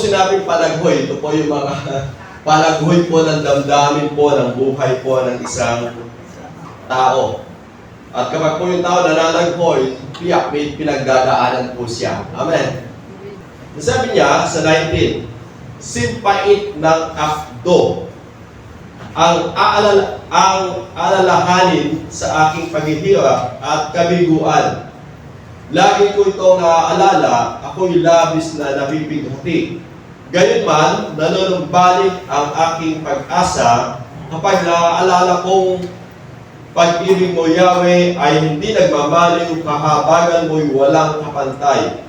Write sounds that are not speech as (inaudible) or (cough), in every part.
sinabing palaghoy, ito po yung mga (laughs) palaghoy po ng damdamin po, ng buhay po ng isang tao. At kapag po yung tao nananaghoy, tiyak may pinagdadaanan po siya. Amen. Sabi niya sa 19, simpait ng akdo ang aalala, ang alalahanin sa aking paghihirap at kabiguan. Lagi ko itong naaalala, ako'y labis na nabibighati. Gayunman, nanunumbalik ang aking pag-asa kapag naaalala kong pag-ibig mo, Yahweh, ay hindi nagmamaliw, kahabagan mo'y walang kapantay.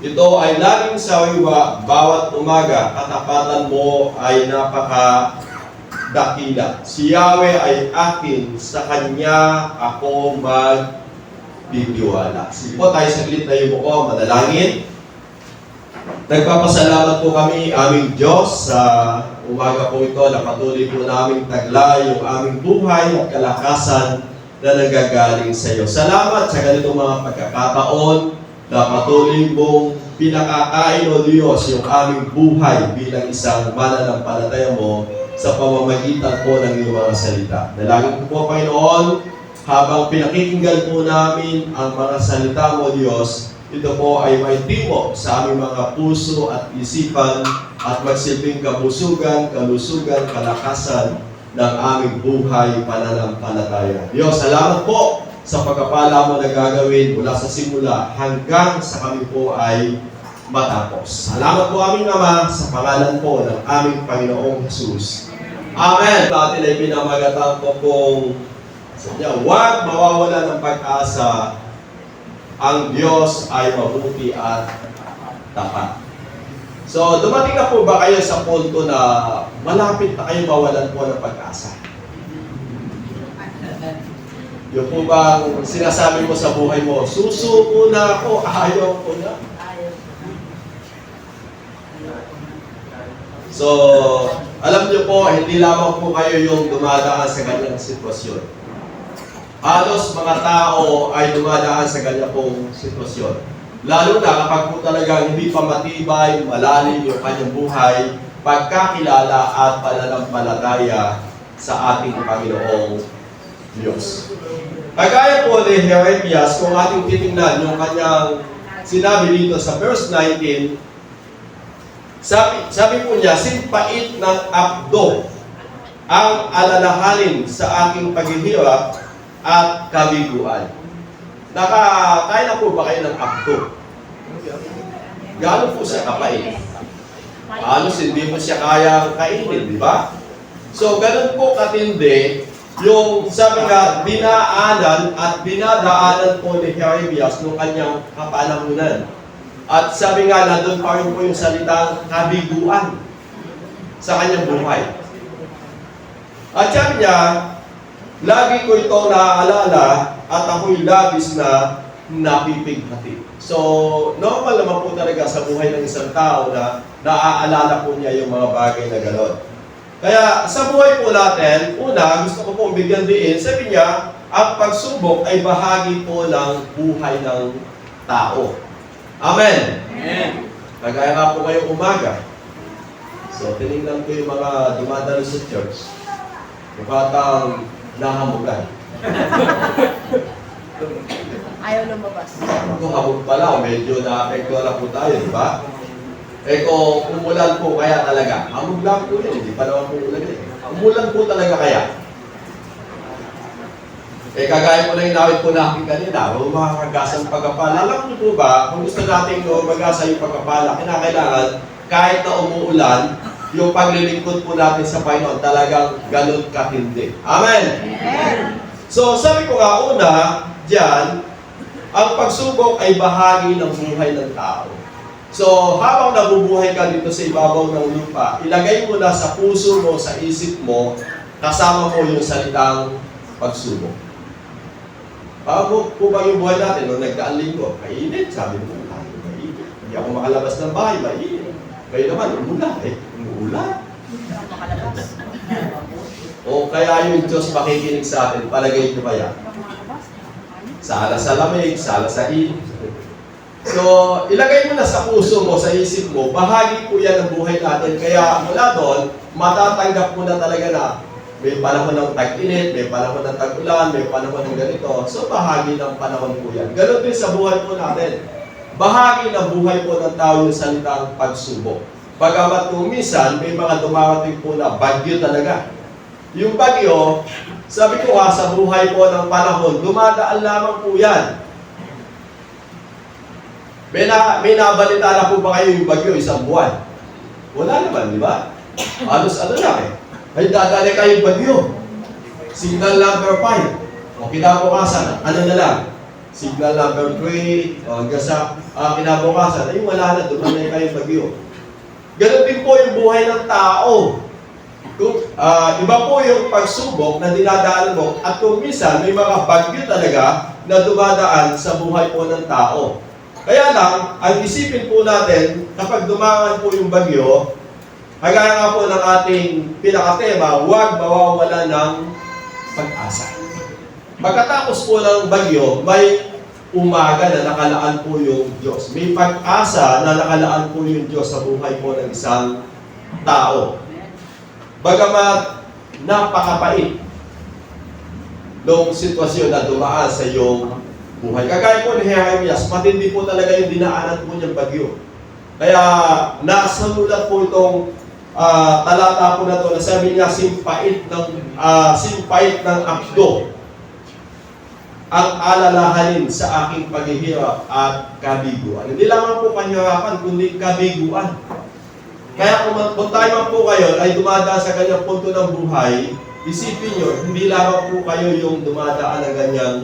Ito ay laging sawiwa bawat umaga, katapatan mo ay napaka dakila. Si Yahweh ay akin, sa Kanya ako magbibiwala. Sige po tayo saglit na yung ko, madalangin. Nagpapasalamat po kami aming Diyos sa umaga po ito na patuloy po naming tagla yung aming buhay at kalakasan na nanggagaling sa iyo. Salamat sa ganitong mga pagkakataon na patuloy mong pinakakain o Diyos yung aming buhay bilang isang mananampalataya mo sa pamamagitan po ng iyong mga salita. Dalangin ko po, Panginoon, habang pinakikinggan po namin ang mga salita mo, Diyos, ito po ay may timo sa aming mga puso at isipan at magsilbing kabusugan, kalusugan, kalakasan ng aming buhay pananampalataya. Diyos, salamat po sa pagkapala mo na gagawin mula sa simula hanggang sa kami po ay matapos. Salamat po aming Ama sa pangalan po ng aming Panginoong Jesus. Amen. Natin ay pinamagatan ko kung sadya, huwag mawawala ng pag-asa ang Diyos ay mabuti at tapat. So, dumating na po ba kayo sa punto na malapit na kayo mawalan po ng pag-asa? Yung po bang sinasabi mo sa buhay mo, susuko na ako, ayaw ko na. So, alam niyo po, hindi lamang po kayo yung dumadaan sa ganyang sitwasyon. Halos mga tao ay dumadaan sa ganyan pong sitwasyon. Lalo na kapag po talaga hindi pa matibay, malalim yung kanyang buhay, pagkakilala at pananampalataya sa ating Panginoong Diyos. Kagaya po ni Jeremias, kung ating titingnan yung kanyang sinabi dito sa verse 19, sabi, sabi po niya, simpait ng abdo ang alalahanin sa aking paghihirap at kabiguan. Nakakain na po ba kayo ng abdo? Gaano po siya kapait? Halos hindi mo siya kaya kainin, di ba? So, ganun po katindi yung sabi nga, dinaanan at dinadaanan po ni Jeremias nung kanyang kapanahunan. At sabi nga, nandun pa rin po yung salitang kabiguan sa kanyang buhay. At sabi niya, lagi ko ito naaalala at ako'y labis na napipighati. So, normal naman po talaga sa buhay ng isang tao na naaalala po niya yung mga bagay na gano'n. Kaya sa buhay po natin, una, gusto ko pong bigyan diin, sabi niya, ang pagsubok ay bahagi po ng buhay ng tao. Amen. Amen. Kagaya nga po ngayong umaga. So, tinignan ko yung mga dumadalo sa church. Mukha kang nahamugan. (laughs) Ayaw lumabas. Kung hamog pala, medyo na-apekto na po tayo, di ba? Eh kung umulan po kaya talaga, hamog lang po yun, hindi pa naman po ulan eh. Umulan po talaga kaya. Eh kagaya po na yung nawit po natin kanina, umakagasan pagkapala. Alam niyo po ba, kung gusto natin magasa yung pagkapala, kinakailangan kahit na umuulan, yung paglilingkod po natin sa Panginoon talagang ganun katindi. Amen! Amen. So sabi ko nga una, diyan, ang pagsubok ay bahagi ng buhay ng tao. So habang nabubuhay ka dito sa ibabaw ng lupa, ilagay mo na sa puso mo, sa isip mo, kasama mo yung salitang pagsubok. Paano po ba yung buhay natin nung nagdaan linggo? Mainit, sabi mo, ay, mainit. Hindi ako makalabas ng bahay, mainit. Kayo naman, umulan, eh, Makalabas. O kaya yung Diyos makikinig sa atin, palagay niyo ba yan? Sala sa lamig, sala sa init. So, ilagay mo na sa puso mo, sa isip mo, bahagi po yan ng buhay natin. Kaya mula doon, matatanggap mo na talaga na may panahon ng tag-init, may panahon ng tag-ulan, may panahon ng ganito. So, bahagi ng panahon po yan. Ganon din sa buhay po natin. Bahagi ng buhay po ng tao yung salitang pagsubok. Bagamat minsan, may mga dumarating po na bagyo talaga. Yung bagyo, sabi ko nga, sa buhay po ng panahon, dumadaan lamang po yan. May, na, may nabalita na po ba kayo yung bagyo isang buwan? Wala naman, di ba? Halos ano lang eh. Ay, dadali kayong bagyo. Signal number 5. O kinabukasan, ano na lang? Signal number 3, o hanggang sa ah, kinabukasan, ay wala na, dumanay kayong bagyo. Ganon din po yung buhay ng tao. Kung, ah, iba po yung pagsubok na dinadaan mo at kung minsan may mga bagyo talaga na dumadaan sa buhay po ng tao. Kaya lang, ang isipin po natin, kapag dumaan po yung bagyo, kagaya nga po ng ating pinakatema, huwag mawawala ng pag-asa. Pagkatapos po ng bagyo, may umaga na nakalaan po yung Diyos. May pag-asa na nakalaan po yung Diyos sa buhay po ng isang tao. Bagamat napakapait nung sitwasyon na dumaan sa iyong buhay. Kagaya po ni Jeremias, matindi po talaga yung dinaanan po niyang bagyo. Kaya nasa nulat po itong ah, talata po na to na sabi niya simpait ng ah, simpait ng akdo ang alalahanin sa aking paghihirap at kabiguan. Hindi lamang po kahirapan, kundi kabiguan. Kaya kung, kung tayo po kayo ay dumadaan sa ganyang punto ng buhay, isipin nyo, hindi lamang po kayo yung dumadaan ng ganyang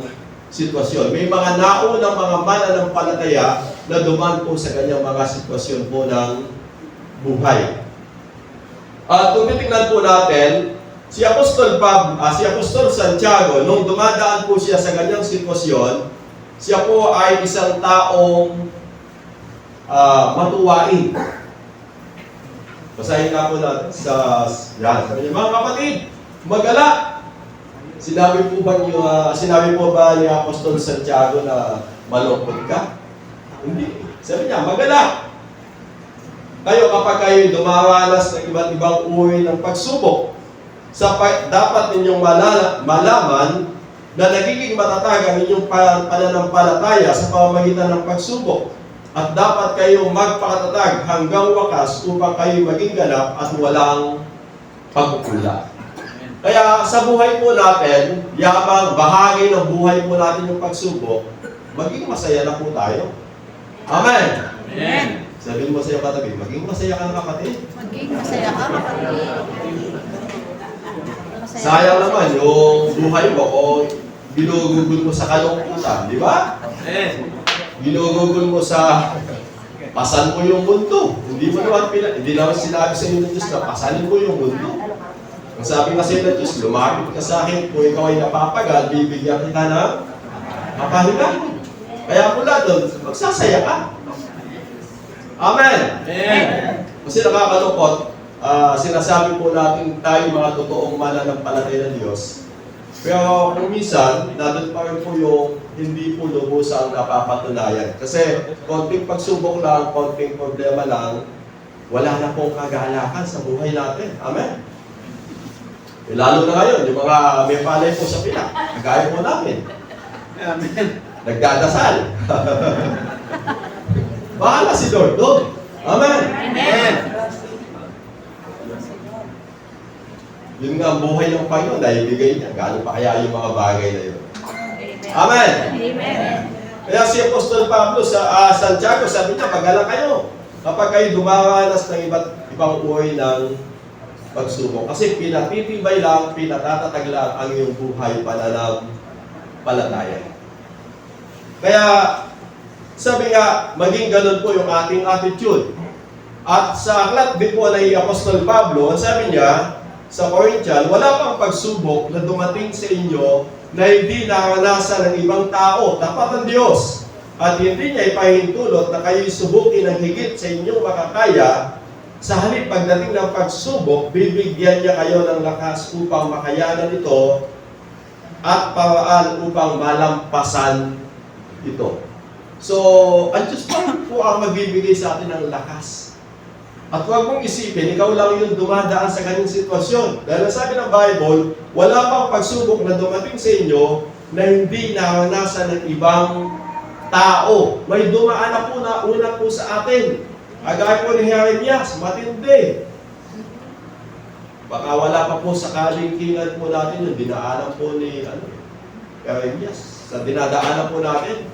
sitwasyon. May mga naunang mga mananampalataya na dumaan po sa ganyang mga sitwasyon po ng buhay. At kung titingnan po natin, si Apostol Pab, ah, si Apostol Santiago, nung dumadaan po siya sa ganyang sitwasyon, siya po ay isang taong ah, matuwain. Basahin nga po natin sa, yan, sabi niya, mga kapatid, magala. Sinabi po ba niyo, ah, sinabi po ba ni Apostol Santiago na malungkot ka? Hindi. Sabi niya, magala. Kayo kapag kayo dumaranas ng iba't ibang uri ng pagsubok, sa pa- dapat ninyong malala, malaman na nagiging matatag ang inyong pa- pananampalataya sa pamamagitan ng pagsubok. At dapat kayong magpakatatag hanggang wakas upang kayo maging ganap at walang pagkukula. Kaya sa buhay po natin, yabang bahagi ng buhay po natin yung pagsubok, maging masaya na po tayo. Amen! Amen. Sabihin mo sa iyo katabi, maging masaya ka na kapatid. Maging masaya ka, kapatid. Sayang naman yung buhay mo o ginugugol mo sa kalungkutan, di ba? Ginugugol mo sa pasan mo yung mundo. Hindi mo naman pina, hindi naman sinabi sa inyo ng Diyos na pasanin mo yung mundo. Ang sabi kasi ng Diyos, lumapit ka sa akin, kung ikaw ay napapagal, bibigyan kita ng mapahinga. Kaya mula doon, magsasaya ka. Amen! Kasi nakakalungkot, ah, sinasabi po natin tayo mga totoong mananampalataya ng Diyos. Pero kung minsan, nandun pa rin po yung hindi po lubusang napapatunayan. Kasi konting pagsubok lang, konting problema lang, wala na pong kagalakan sa buhay natin. Amen? Eh, lalo na ngayon, yung mga may palay po sa pinak, kagaya po namin. Amen. Nagdadasal. (laughs) Bahala si Lord doon. Amen. Amen. Yun nga ang buhay ng Panginoon na ibigay niya. Gaano pa kaya yung mga bagay na yun? Amen. Amen. Kaya si Apostol Pablo sa ah, Santiago, sabi niya, magala kayo kapag kayo dumaranas ng iba't ibang uri ng pagsubok. Kasi pinatitibay lang, pinatatatag lang ang iyong buhay pananam palataya. Kaya sabi nga, maging ganun po yung ating attitude. At sa aklat din po ni Apostol Pablo, sabi niya sa Corinthian, wala pang pagsubok na dumating sa inyo na hindi naranasan ng ibang tao, tapat ng Diyos. At hindi niya ipahintulot na kayo'y subukin ng higit sa inyong makakaya, sa halip pagdating ng pagsubok, bibigyan niya kayo ng lakas upang makayanan ito at paraan upang malampasan ito. So, ang Diyos po ang magbibigay sa atin ng lakas. At huwag mong isipin, ikaw lang yung dumadaan sa kanyang sitwasyon. Dahil sabi ng Bible, wala pang pagsubok na dumating sa inyo na hindi naranasan ng ibang tao. May dumaan na po na una po sa atin. Agay po ni Jeremias, matindi. Baka wala pa po sa kalingkingan po natin yung dinaanan po ni ano, Jeremias. Sa dinadaanan po natin.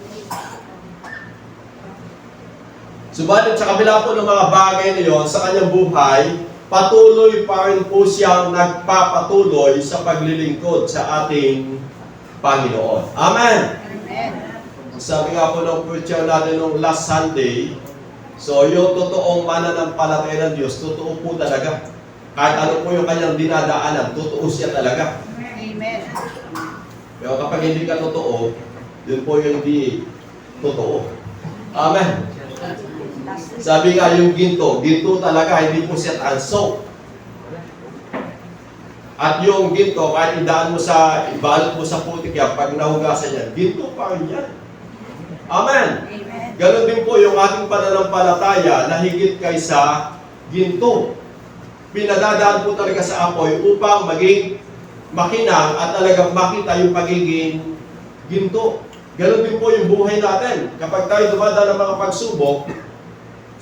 Subalit sa kabila po ng mga bagay na yon sa kanyang buhay, patuloy pa rin po siyang nagpapatuloy sa paglilingkod sa ating Panginoon. Amen! Amen. Sabi nga po ng preacher natin nung last Sunday, so yung totoong mananampalataya ng Diyos, totoo po talaga. Kahit ano po yung kanyang dinadaanan, totoo siya talaga. Amen. Pero kapag hindi ka totoo, yun po yung hindi totoo. Amen. Sabi nga yung ginto, ginto talaga, hindi po siya tanso. At yung ginto, kahit idaan mo sa, ibalot mo sa putik yan, pag nahugasan yan, ginto pa rin yan. Amen. Amen. Ganon din po yung ating pananampalataya na higit kaysa ginto. Pinadadaan po talaga sa apoy upang maging makinang at talagang makita yung pagiging ginto. Ganon din po yung buhay natin. Kapag tayo dumadaan ng mga pagsubok,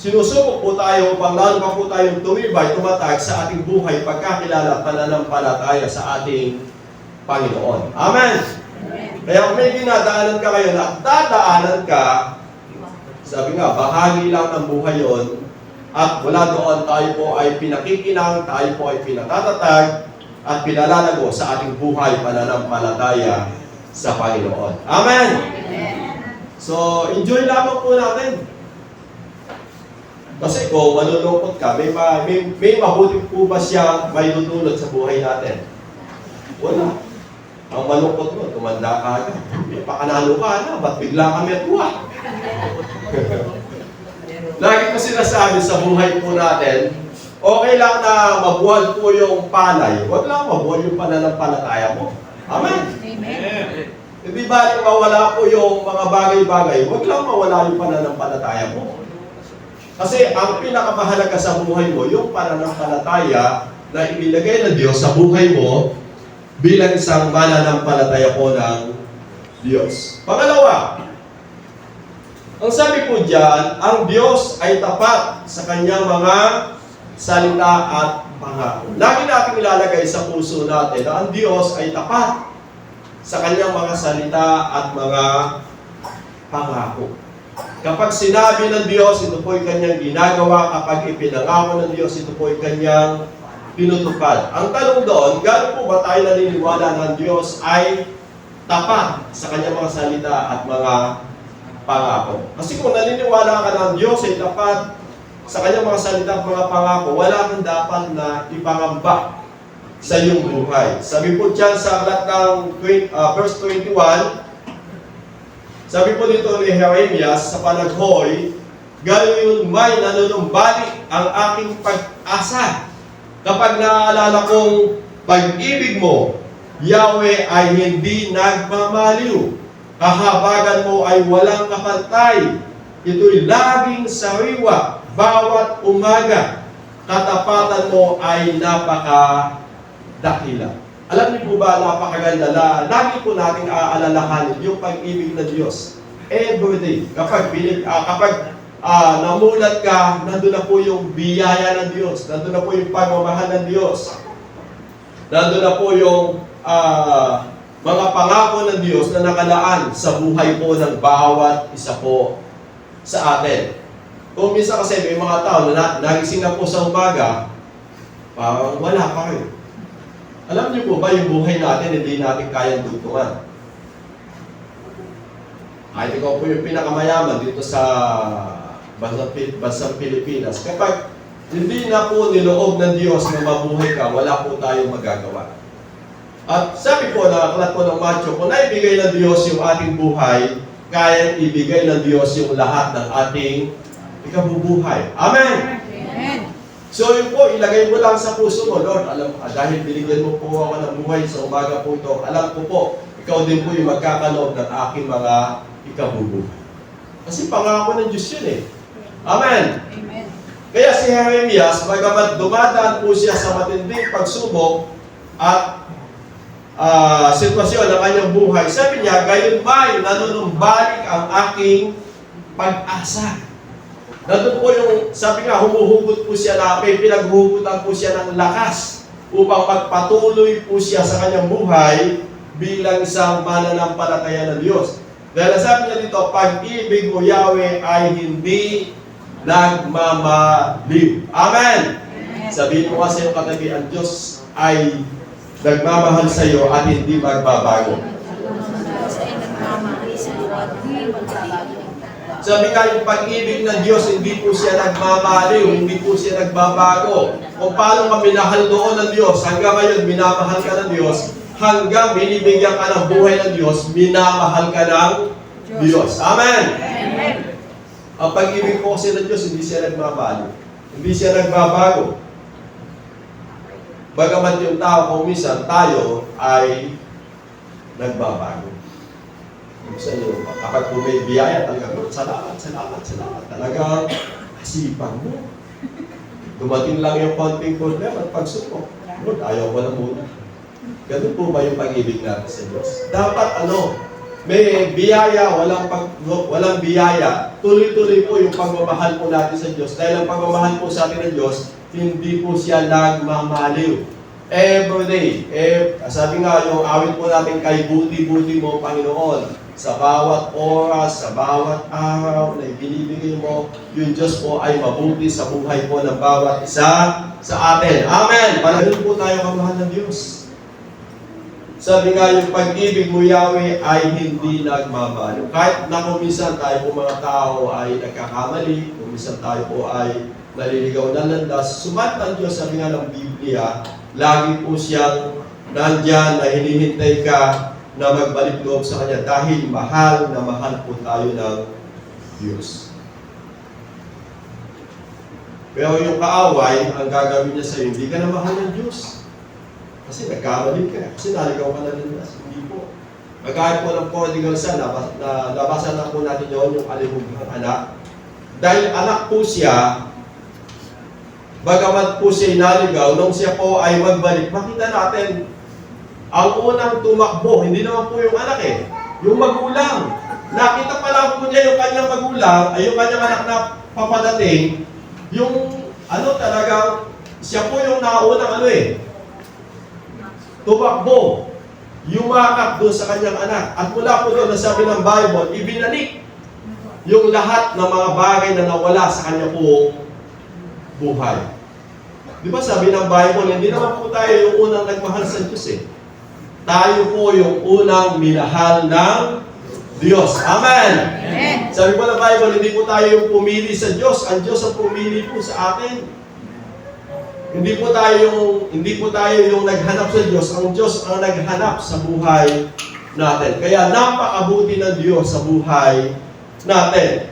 sinusubok po tayo upang lalo pa po tayong tumibay, tumatag sa ating buhay pagkakilala at pananampalataya sa ating Panginoon. Amen! Amen. Kaya kung may dinadaanan ka ngayon at dadaanan ka, sabi nga, bahagi lang ng buhay yon at mula doon tayo po ay pinakikinang, tayo po ay pinatatatag at pinalalago sa ating buhay pananampalataya sa Panginoon. Amen! Amen. So, enjoy lamang po natin. Kasi kung malulungkot ka, may, ma, may, may mabuti po ba siya may dudulot sa buhay natin? Wala. Ang malungkot mo, tumanda ka agad. May pakanalo ka na, ba't bigla kami at buwan? (laughs) Lagi ko sinasabi sa buhay po natin, okay lang na mabuhal po yung palay, huwag lang mabuhal yung pananampalataya mo. Amen. Amen. Hindi ba mawala po yung mga bagay-bagay, huwag lang mawala yung pananampalataya mo. Kasi ang pinakamahalaga sa buhay mo, yung pananampalataya na inilagay ng Diyos sa buhay mo bilang isang mananampalataya po ng Diyos. Pangalawa, ang sabi po dyan, ang Diyos ay tapat sa kanyang mga salita at pangako. Lagi natin ilalagay sa puso natin na ang Diyos ay tapat sa kanyang mga salita at mga pangako. Kapag sinabi ng Diyos, ito po ay kanyang ginagawa. Kapag ipinangako ng Diyos, ito po ay kanyang pinutupad. Ang tanong doon, gaano po ba tayo naniniwala ng Diyos ay tapat sa kanyang mga salita at mga pangako? Kasi kung naniniwala ka ng Diyos ay tapat sa kanyang mga salita at mga pangako, wala kang dapat na ipangamba sa iyong buhay. Sabi po dyan sa aklat ng 20, ah, verse 21, sabi po dito ni Jeremias sa panaghoy, gayon may nanunumbalik ang aking pag-asa. Kapag naaalala kong pag-ibig mo, Yahweh ay hindi nagmamaliw. Kahabagan mo ay walang kapantay. Ito'y laging sariwa bawat umaga. Katapatan mo ay napaka-dakila. Alam niyo po ba, napakaganda na lagi po nating aalalahanin yung pag-ibig ng Diyos. Every day. Kapag, ah, kapag ah, namulat ka, nandun na po yung biyaya ng Diyos. Nandun na po yung pagmamahal ng Diyos. Nandun na po yung ah, mga pangako ng Diyos na nakalaan sa buhay po ng bawat isa po sa atin. Kung minsan kasi may mga tao na na- nagising na po sa umaga, parang wala pa rin. Alam niyo po ba yung buhay natin hindi natin kayang dugtungan? Kahit ikaw po yung pinakamayaman dito sa bansang, bansang Pilipinas, kapag hindi na po niloob ng Diyos na mabuhay ka, wala po tayong magagawa. At sabi po na aklat po ng Matthew, kung naibigay ng Diyos yung ating buhay, kaya ibigay ng Diyos yung lahat ng ating ikabubuhay. Amen! Amen. So yun po, ilagay mo lang sa puso mo, Lord, alam ah, dahil binigyan mo po ako ng buhay sa umaga po ito, alam ko po, ikaw din po yung magkakaloob ng aking mga ikabubuhay. Kasi pangako ng Diyos yun eh. Amen. Amen. Kaya si Jeremias, bagamat dumadaan po siya sa matinding pagsubok at ah, sitwasyon ng kanyang buhay, sabi niya, gayon may nanunumbalik ang aking pag-asa. Nandun po yung, sabi nga, humuhugot po siya na, may pinaghuhugutan po siya ng lakas upang magpatuloy po siya sa kanyang buhay bilang isang mananampalataya ng Diyos. Dahil sabi niya dito, pag-ibig mo, Yahweh, ay hindi nagmamaliw. Amen! Sabihin mo kasi yung katabi, ang Diyos ay nagmamahal sa iyo at hindi magbabago. Diyos ay nagmamahal sa iyo at di magbabago. Sabi nga yung pag-ibig ng Diyos, hindi po siya nagmamaliw, hindi po siya nagbabago. Kung paano ka minahal noon ng Diyos, hanggang ngayon minamahal ka ng Diyos, hanggang binibigyan ka ng buhay ng Diyos, minamahal ka ng Diyos. Amen! Amen. Ang pag-ibig po kasi ng Diyos, hindi siya nagmamaliw. Hindi siya nagbabago. Bagamat yung tao kung minsan tayo ay nagbabago. Minsan yung kapag po may biyaya talaga, "Lord, salamat, salamat, salamat. Talagang asipan mo. Dumating lang yung konting problema at pagsubok. Lord, ayaw ko na muna. Ganun po ba yung pag-ibig natin sa Diyos? Dapat ano, may biyaya, walang pag, walang biyaya. Tuloy-tuloy po yung pagmamahal po natin sa Diyos. Dahil ang pagmamahal po sa atin ng Diyos, hindi po siya nagmamaliw. Every day, eh, sabi nga yung awit po natin kay buti-buti mo, Panginoon. Sa bawat oras, sa bawat araw na ibinibigay mo, yung Diyos po ay mabuti sa buhay po ng bawat isa sa atin. Amen! Panahon po tayo kamahal ng Diyos. Sabi nga yung pag-ibig mo, Yahweh, ay hindi nagmamalo. Kahit na kung minsan tayo po mga tao ay nagkakamali, kung minsan tayo po ay naliligaw na landas, sumat ang Diyos, sabi nga ng Biblia, lagi po siyang nandyan na hinihintay ka na magbalik loob sa Kanya dahil mahal na mahal po tayo ng Diyos. Pero yung kaaway, ang gagawin niya sa'yo, hindi ka na mahal ng Diyos. Kasi nagkamali ka. Kasi naligaw ka na rin. Hindi po. Magkahit po ng prodigal son, nabas, na, nabasa na po natin yun, yung alimugang anak. Dahil anak po siya, bagamat po siya naligaw, nung siya po ay magbalik, makita natin, ang unang tumakbo, hindi naman po yung anak eh, yung magulang. Nakita pa lang po niya yung kanyang magulang, ay yung kanyang anak na papadating, yung ano talagang, siya po yung naunang ano eh, tumakbo, yumakap doon sa kanyang anak. At mula po doon, nasabi ng Bible, ibinalik yung lahat ng mga bagay na nawala sa kanya po buhay. Di ba sabi ng Bible, hindi naman po tayo yung unang nagmahal sa Diyos eh. Tayo po yung unang minahal ng Diyos. Amen! Amen. Sabi po ng Bible, hindi po tayo yung pumili sa Diyos. Ang Diyos ang pumili po sa atin. Hindi po tayo yung hindi po tayo yung naghanap sa Diyos. Ang Diyos ang naghanap sa buhay natin. Kaya napakabuti ng Diyos sa buhay natin.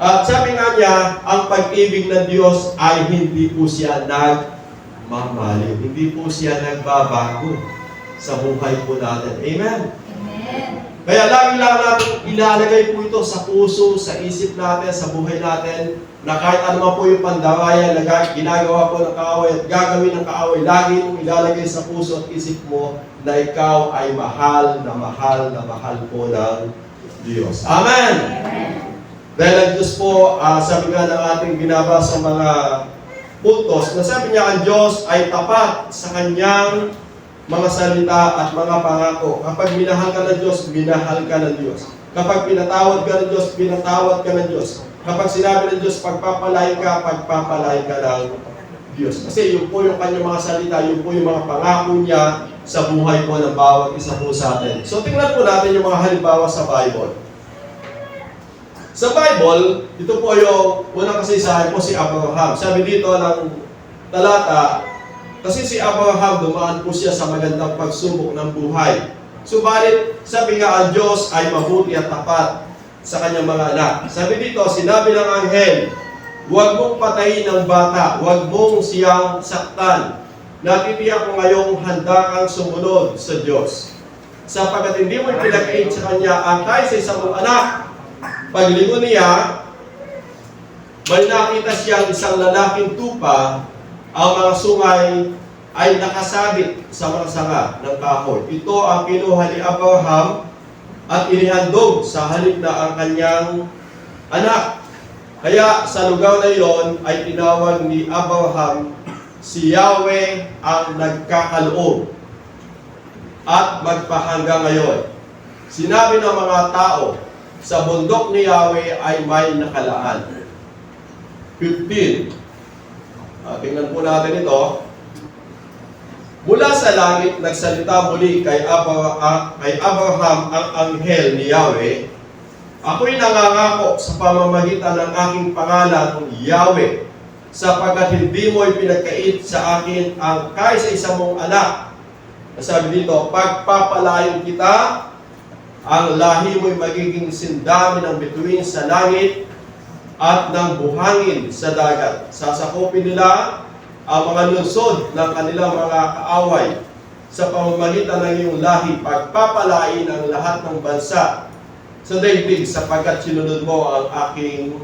At sabi nga niya, ang pag-ibig ng Diyos ay hindi po siya nagmamaliw. Hindi po siya nagbabago sa buhay po natin. Amen? Amen. Kaya lagi lang natin ilalagay po ito sa puso, sa isip natin, sa buhay natin, na kahit ano po yung pandawayan na ga- ginagawa po ng kaaway at gagawin ng kaaway, lagi mong ilalagay sa puso at isip mo na ikaw ay mahal na mahal na mahal po ng Diyos. Amen! Dahil ang Diyos po, ah, sabi nga ng ating binabasa mga puntos, na sabi niya ang Diyos ay tapat sa kanyang mga salita at mga pangako. Kapag minahal ka ng Diyos, minahal ka ng Diyos. Kapag pinatawad ka ng Diyos, pinatawad ka ng Diyos. Kapag sinabi ng Diyos, pagpapalain ka, pagpapalain ka ng Diyos. Kasi yun po yung kanyang mga salita, yun po yung mga pangako niya sa buhay po ng bawat isa po sa atin. So tingnan po natin yung mga halimbawa sa Bible. Sa Bible, ito po yung unang kasaysayan po si Abraham. Sabi dito ng talata, kasi si Abraham dumaan po siya sa magandang pagsubok ng buhay. Subalit, sabi nga ang Diyos ay mabuti at tapat sa kanyang mga anak. Sabi dito, sinabi ng anghel, huwag mong patayin ang bata, huwag mong siyang saktan. Natitiyak ko ngayong handa kang sumunod sa Diyos. Sapagkat hindi mo ipinag sa kanya ang kahit sa isang mong anak, Paglingon niya, may nakita siyang isang lalaking tupa, ang mga sungay ay nakasabit sa mga sanga ng kahoy. Ito ang kinuha ni Abraham at inihandog sa halip na ang kanyang anak. Kaya sa lugar na iyon ay tinawag ni Abraham si Yahweh ang nagkakaloob at magpahanggang ngayon. Sinabi ng mga tao, sa bundok ni Yahweh ay may nakalaan. 15. Ah, tingnan po natin ito. Mula sa langit, nagsalita muli kay, Abra- ah, kay Abraham ang anghel ni Yahweh, Ako'y nangangako sa pamamagitan ng aking pangalan, Yahweh, sapagkat hindi mo'y pinagkait sa akin ang kaisa-isa mong anak. Sabi dito, pagpapalayo kita, ang lahi mo'y magiging sindami ng bituin sa langit at ng buhangin sa dagat. Sasakupin nila ang mga lungsod ng kanilang mga kaaway sa pamamagitan ng iyong lahi, pagpapalain ang lahat ng bansa sa daigdig sapagkat sinunod mo ang aking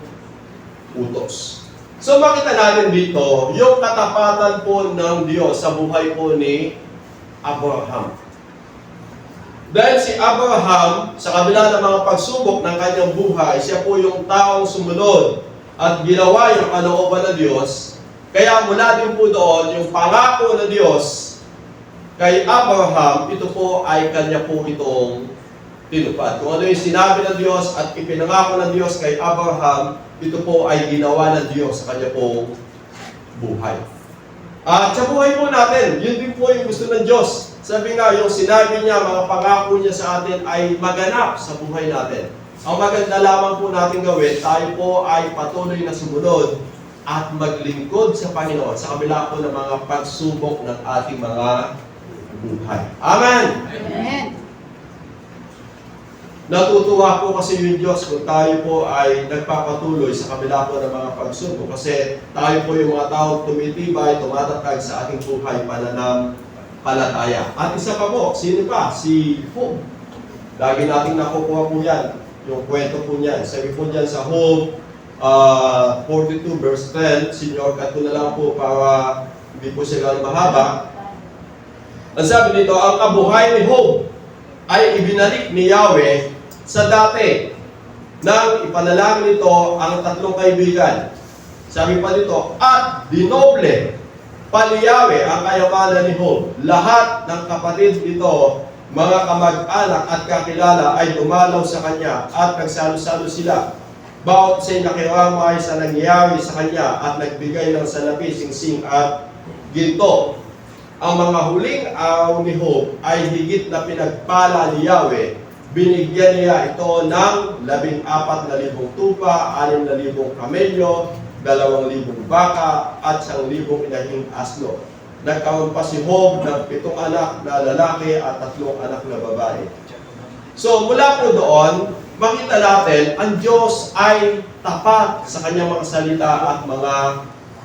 utos. So makita natin dito yung katapatan po ng Diyos sa buhay po ni Abraham. Dahil si Abraham, sa kabila ng mga pagsubok ng kanyang buhay, siya po yung taong sumunod at ginawa yung kalooban ng Diyos. Kaya mula din po doon, yung pangako ng Diyos kay Abraham, ito po ay kanya po itong tinupad. Kung ano yung sinabi ng Diyos at ipinangako ng Diyos kay Abraham, ito po ay ginawa ng Diyos sa kanya pong buhay. At sa buhay po natin, yun din po yung gusto ng Diyos. Sabi nga, yung sinabi niya, mga pangako niya sa atin ay maganap sa buhay natin. Ang maganda lamang po natin gawin, tayo po ay patuloy na sumunod at maglingkod sa Panginoon sa kabila po ng mga pagsubok ng ating mga buhay. Amen! Amen. Natutuwa po kasi yung Diyos kung tayo po ay nagpapatuloy sa kabila po ng mga pagsubok kasi tayo po yung mga taong tumitibay, tumatatag sa ating buhay pananam palataya. At isa pa po, sino pa? Si Job. Lagi nating nakukuha po yan, yung kwento po niyan. Sabi po niyan sa Job ah, 42 verse 10, senior cut ko na lang po para hindi po ganun mahaba. Ang sabi dito, ang kabuhay ni Job ay ibinalik ni Yahweh sa dati nang ipanalangin nito ang tatlong kaibigan. Sabi pa dito, at dinoble paliyawe ang kayamanan ni Job. Lahat ng kapatid nito, mga kamag-anak at kakilala ay dumalaw sa kanya at nagsalo-salo sila. Bawat siya'y nakiramay sa nangyayari sa kanya at nagbigay ng salapi, singsing at ginto. Ang mga huling araw ni Job ay higit na pinagpala ni Yahweh. Binigyan niya ito ng labing apat na libong tupa, anim na libong kamelyo, dalawang libong baka, at isang libong inahing asno. Nagkaroon pa si Job ng pitong anak na lalaki at tatlong anak na babae. So mula po doon, makita natin, ang Diyos ay tapat sa kanyang mga salita at mga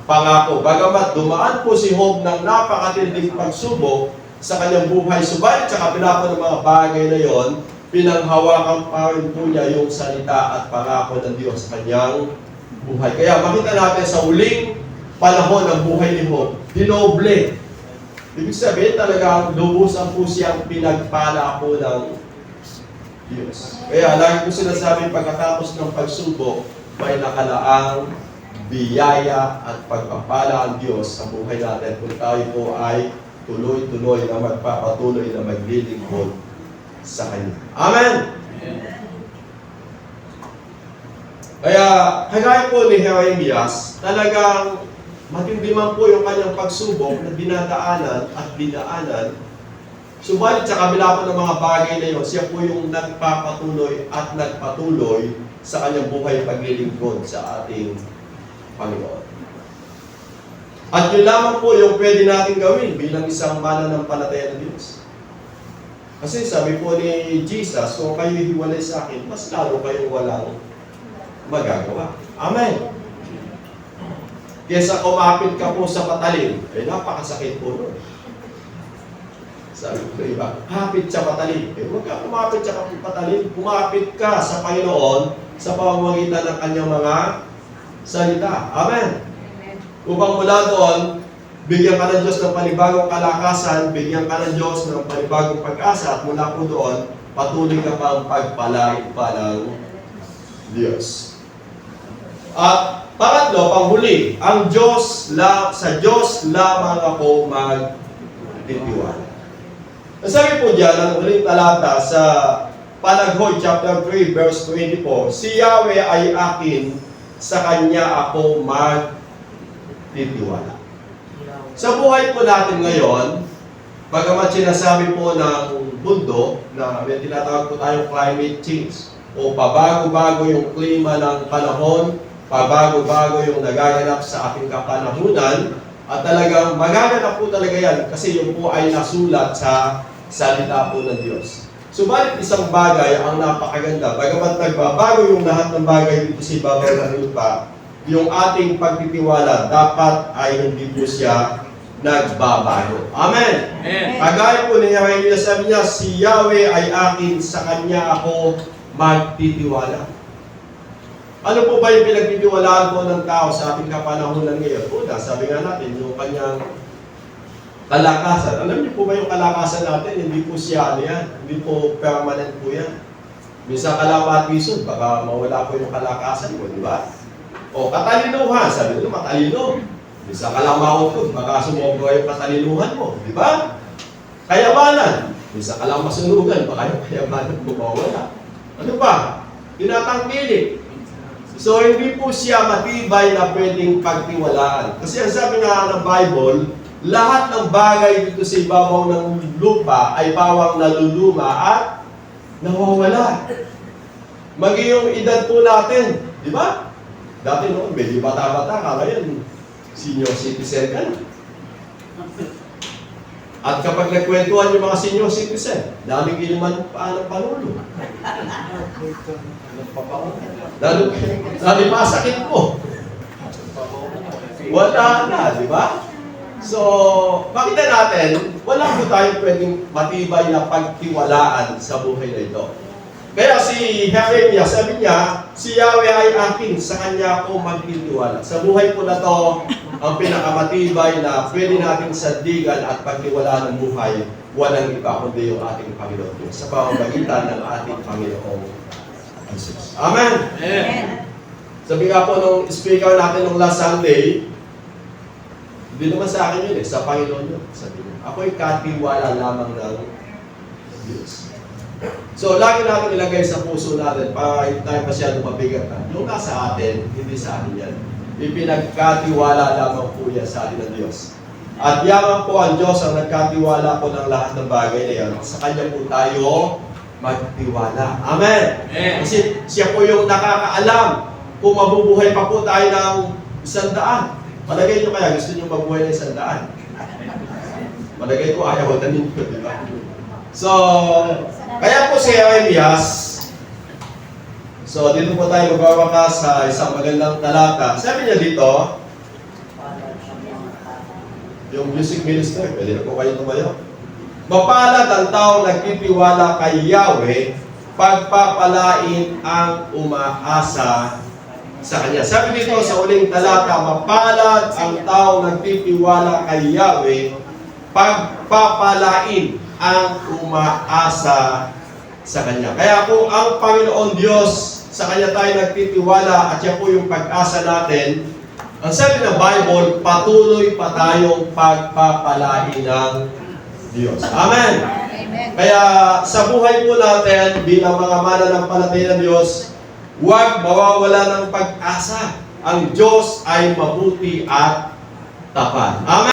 pangako. Bagamat dumaan po si Job ng napakatinding pagsubok sa kanyang buhay, subalit sa kabila po ng mga bagay na yon, pinanghawakan pa rin po niya yung salita at pangako ng Diyos sa kanyang buhay. Kaya makita natin sa uling panahon ng buhay ni Job, dinoble. Ibig sabihin talagang lubusan po siyang pinagpala po ng Diyos. Kaya lagi ko sinasabi pagkatapos ng pagsubok, may nakalaang biyaya at pagpapala ang Diyos sa buhay natin kung tayo po ay tuloy-tuloy na magpapatuloy na maglilingkod sa Kanya. Amen! Kaya, kagaya po ni Jeremias, talagang matindi man po yung kanyang pagsubok na dinadaanan at dinaanan, subalit sa kabila po ng mga bagay na yun, siya po yung nagpapatuloy at nagpatuloy sa kanyang buhay paglilingkod sa ating Panginoon. At yun lamang po yung pwede natin gawin bilang isang mananampalataya ng Diyos. Kasi sabi po ni Jesus, kung kayo hiwalay sa akin, mas lalo kayong walang magagawa. Amen. Kesa kumapit ka po sa patalim, eh napakasakit po nun. Sabi ko iba, kapit sa patalim. Eh huwag ka kumapit sa patalim, kumapit ka sa Panginoon sa pamamagitan ng kanyang mga salita. Amen. Upang mula doon, bigyan ka ng Diyos ng panibagong kalakasan, bigyan ka ng Diyos ng panibagong pag-asa, at mula po doon, patuloy ka pang pagpalain pa ng Diyos. At pangatlo, panghuli, ang Diyos la, sa Diyos lamang ako magtitiwala. Nasabi po diyan ang uling talata sa Panaghoy chapter 3 verse 24, Si Yahweh ay akin, sa Kanya ako magtitiwala. Sa buhay po natin ngayon, bagamat sinasabi po ng mundo na may tinatawag po tayong climate change o pabago-bago yung klima ng panahon, pabago-bago yung nagaganap sa ating kapanahunan, at talagang magaganap po talaga yan kasi yun po ay nasulat sa salita po ng Diyos. Subalit isang bagay ang napakaganda, bagamat nagbabago yung lahat ng bagay dito sa ibabaw ng lupa, yung ating pagtitiwala dapat ay hindi po siya nagbabago. Amen! Amen. Kagaya po ni Yahweh, sabi niya, si Yahweh ay akin, sa Kanya ako magtitiwala. Ano po ba yung pinagtitiwalaan po ng tao sa ating kapanahonan ngayon? Una, sabi nga natin, yung kanyang kalakasan. Alam niyo po ba yung kalakasan natin? Hindi po siya ano yan. Hindi po permanent po yan. Minsan ka lang matisod, baka mawala po yung kalakasan mo, di ba? O katalinuhan, sabi nila matalino. Minsan ka lang mautod, baka sumobra yung katalinuhan mo, di ba? Kayamanan, minsan ka lang masunugan, baka yung kayamanan mo mawala. Ano ba? Tinatangkilik. So, hindi po siya matibay na pwedeng pagtiwalaan. Kasi ang sabi nga ng Bible, lahat ng bagay dito sa ibabaw ng lupa ay bawang naluluma at nawawala. Maging yung edad po natin, di ba? Dati noon, medyo bata-bata ka, ngayon, senior citizen ka na. At kapag nagkwentuhan yung mga senior citizen, daming inuman pa ng panulo. (laughs) Lalo, lalo pa sakit mo. Wala na, di ba? So, makita natin, wala po tayong pwedeng matibay na pagtiwalaan sa buhay na ito. Kaya si Jeremiah, sabi niya, si Yahweh ay akin, sa Kanya ako magtitiwala. Sa buhay po na to, ang pinakamatibay na pwede nating sandigan at pagtiwalaan ng buhay, walang iba kundi yung ating Panginoon sa pamamagitan ng ating Panginoong Jesus. Amen! Amen. Sabi nga po nung speaker natin nung last Sunday, hindi naman sa akin yun eh, sa Panginoon yun. Sabi niya, ako'y katiwala lamang ng Diyos. So, lagi natin ilagay sa puso natin para hindi tayo masyado mabigat. ha? Yung nasa atin, hindi sa atin yan. Ipinagkatiwala lamang po yan sa atin ng Diyos. At yaman po ang Diyos ang nagkatiwala po ng lahat ng bagay na yan. Sa Kanya po tayo magtiwala. Amen! Amen. Kasi siya po yung nakakaalam kung mabubuhay pa po tayo ng isang daan. Malagay nyo kaya, gusto nyo mabuhay ng isang daan. (laughs) Malagay ko, ayaw na ninyo, di ba? So, kaya po si Jeremias, so dito po tayo magwawakas sa isang magandang talata. Sabi niya dito, yung music minister, pwede na po kayo tumayo. Mapalad ang tao nagtitiwala kay Yahweh, pagpapalain ang umaasa sa Kanya. Sabi dito sa uling talata, mapalad ang tao nagtitiwala kay Yahweh, pagpapalain ang umaasa sa Kanya. Kaya kung ang Panginoon Diyos, sa Kanya tayo nagtitiwala at siya po yung pag-asa natin, ang sabi ng Bible, patuloy pa tayong pagpapalain ng Diyos. Amen! Amen. Kaya sa buhay po natin, bilang mga mananampalataya ng Diyos, huwag mawawala ng pag-asa. Ang Diyos ay mabuti at tapat. Amen!